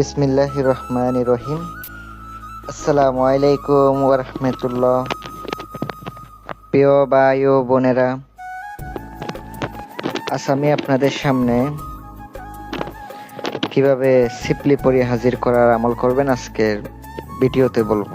বিসমিল্লাহ রহমান রহিম আসসালামু আলাইকুম ওরহমতুল্লাহ প্রিয় ভাই ও বোনেরা, আজ আমি আপনাদের সামনে কীভাবে সিপলি পরি হাজির করার আমল করবেন আজকের ভিডিওতে বলব।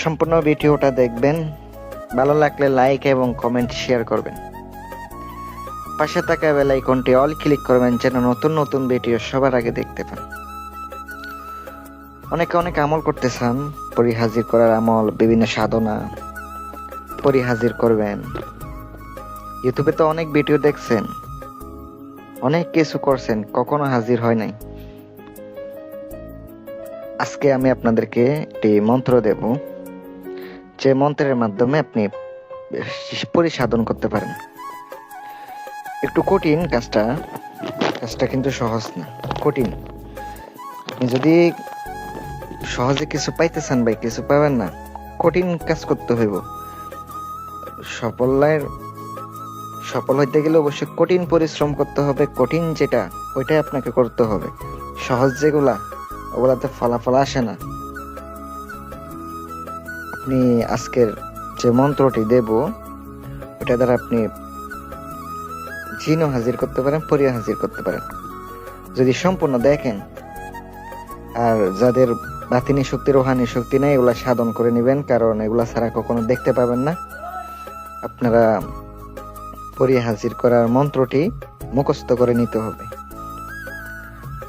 সম্পূর্ণ ভিডিওটা দেখবেন, ভালো লাগলে লাইক এবং কমেন্ট শেয়ার করবেন। পাশে থাকা বেল আইকনটি অল ক্লিক করবেন যেন নতুন নতুন ভিডিও সবার আগে দেখতে পান। অনেকে অনেক আমল করতে চান পরিহাজির করার আমল, বিভিন্ন সাধনা পরিহাজির করবেন। ইউটিউবে তো অনেক ভিডিও দেখছেন, অনেক কিছু করছেন, কখনো হাজির হয় নাই। আজকে আমি আপনাদেরকে একটি মন্ত্র দেব, যে মন্ত্রের মাধ্যমে আপনি পরিসাধন করতে পারেন। একটু কঠিন কাজটা কাজটা কিন্তু সহজ না, কঠিন। যদি সহজে কিছু পাইতেছেন ভাই, কিছু পাবেন না, কঠিন কাজ করতে হইব। সফলের সফল হইতে গেলে অবশ্যই কঠিন পরিশ্রম করতে হবে, কঠিন যেটা, ওইটাই আপনাকে করতে হবে। সহজ যেগুলা, ওগুলাতে ফলাফল আসে না। আপনি আজকের যে মন্ত্রটি দেব ওটা দ্বারা আপনি জিনও হাজির করতে পারেন, পরিও হাজির করতে পারেন। যদি সম্পূর্ণ দেখেন, আর যাদের বাতিনি শক্তি, রোহানি শক্তি নেই, এগুলা সাধন করে নেবেন, কারণ এগুলা ছাড়া কখনো দেখতে পাবেন না। আপনারা পরি হাজির করার মন্ত্রটি মুখস্থ করে নিতে হবে।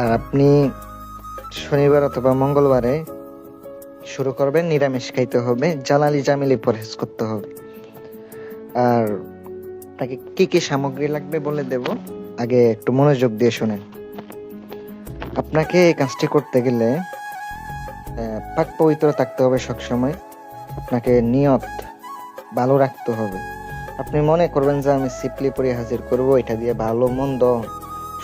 আর আপনি শনিবার অথবা মঙ্গলবারে শুরু করবেন, নিরামিষ খাইতে হবে, জালালি জামিলি পরহেজ করতে হবে। আর তাকে কি কি সামগ্রী লাগবে বলে দেব? আগে একটু মনোযোগ দিয়ে শুনেন। আপনাকে এই কাজটি করতে গেলে পাক পবিত্র থাকতে হবে সবসময়। আপনাকে নিয়ত ভালো রাখতে হবে। আপনি মনে করবেন যে আমি সিপলি পরে হাজির করব, এটা দিয়ে ভালো, মন্দ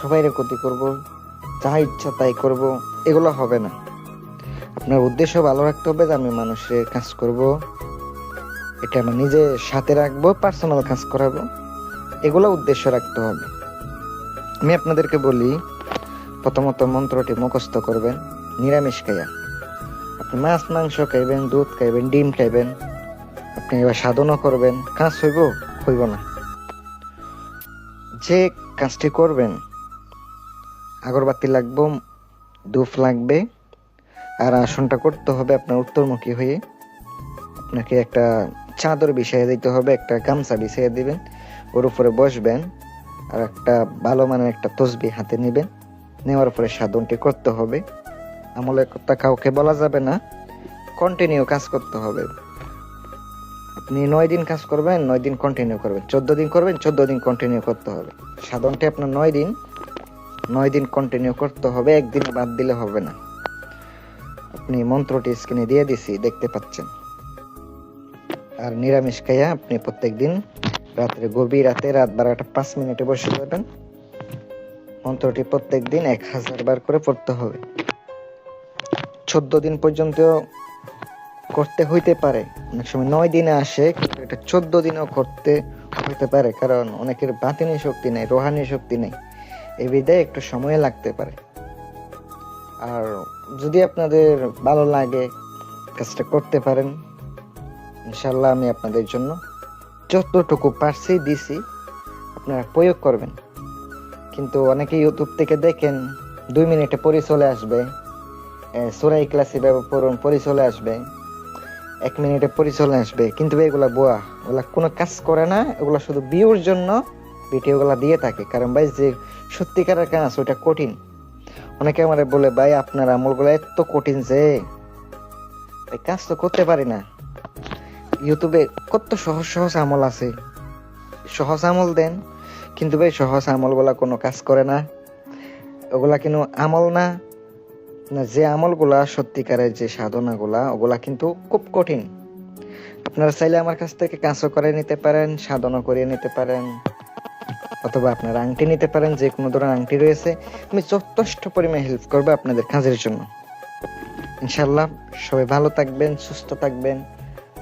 সবাইরে ক্ষতি করব, যা ইচ্ছা তাই করব, এগুলো হবে না। আপনার উদ্দেশ্য ভালো রাখতে হবে যে আমি মানুষের কাজ করব, এটা আমি নিজে সাথে রাখব পার্সোনাল কাজ করাবো। এগুলো উদ্দেশ্য রাখতে হবে। আমি আপনাদেরকে বলি, প্রথমত মন্ত্রটি মুখস্থ করবেন, নিরামিষ খাইয়া। আপনি মাছ, মাংস খাইবেন, দুধ খাইবেন, ডিম খাইবেন, আপনি এবার সাধনও করবেন, কাজ হইব হইব না। যে কাজটি করবেন, আগরবাতি লাগবে ধূপ লাগবে, আর আসনটা করতে হবে আপনার উত্তরমুখী হয়ে। আপনাকে একটা চাদর বিছাইয়ে দিতে হবে, একটা গামছা বিছাইয়ে দিবেন। ওর উপরে বসবেন আর একটা ভালো মানের একটা তসবি হাতে নেবেন। নেওয়ার পরে সাধনটি করতে হবে। আমলের কথা কাউকে বলা যাবে না। কন্টিনিউ কাজ করতে হবে। আপনি নয় দিন কাজ করবেন, নয় দিন কন্টিনিউ করবেন। চোদ্দ দিন করবেন, চোদ্দ দিন কন্টিনিউ করতে হবে। সাধনটি আপনার নয় দিন নয় দিন কন্টিনিউ করতে হবে, একদিন বাদ দিলে হবে না। আপনি মন্ত্রটি স্ক্রিনে দিয়ে দিছি, দেখতে পাচ্ছেন। আর নিরামিষ খাইয়া আপনি প্রত্যেক দিন রাত্রে গভীর রাতে রাত বারোটা পাঁচ মিনিটে বসে যাবেন মন্ত্রটি প্রত্যেক দিন এক হাজার বার করে পড়তে হবে। চোদ্দ দিন পর্যন্ত করতে হইতে পারে। অনেক সময় নয় দিনে আসে, কিন্তু এটা চোদ্দ দিনেও করতে হইতে পারে, কারণ অনেকের বাতিনি শক্তি নেই, রোহানি শক্তি নেই। এই বিধায় একটু সময় লাগতে পারে। আর যদি আপনাদের ভালো লাগে, কাজটা করতে পারেন। ইনশাল্লাহ আমি আপনাদের জন্য যতটুকু পারছি দিছি, আপনারা প্রয়োগ করবেন। কিন্তু অনেকে ইউটিউব থেকে দেখেন, দুই মিনিটে পরি চলে আসবে সুরাই ক্লাসে পড়ুন পরি চলে আসবে, এক মিনিটে পরি চলে আসবে। কিন্তু এগুলা বোয়া, ওগুলা কোনো কাজ করে না, এগুলা শুধু বিউর জন্য ভিডিওগুলা দিয়ে থাকে। কারণ ভাই, যে সত্যিকারের কাজ, ওইটা কঠিন। অনেকে আমার বলে, ভাই, আপনার আমলগুলো এত কঠিন যে কাজ তো করতে পারি না। ইউটিউবে কত সহজ সহজ আমল আছে। সহজ আমল দেন, কিন্তু ভাই সহজ আমলগুলা কোনো কাজ করে না। ওগুলা কিন্তু আমল না। না, যে আমলগুলা সত্যিকারের যে সাধনাগুলা, ওগুলা কিন্তু খুব কঠিন। আপনারা চাইলে আমার কাছ থেকে কাজও করে নিতে পারেন সাধনা করিয়ে নিতে পারেন, অথবা আপনারা আংটি নিতে পারেন, যে কোনো ধরনের আংটি রয়েছে। আমি যথেষ্ট পরিমাণে হেল্প করব আপনাদের কাজের জন্য। ইনশাল্লাহ সবাই ভালো থাকবেন, সুস্থ থাকবেন।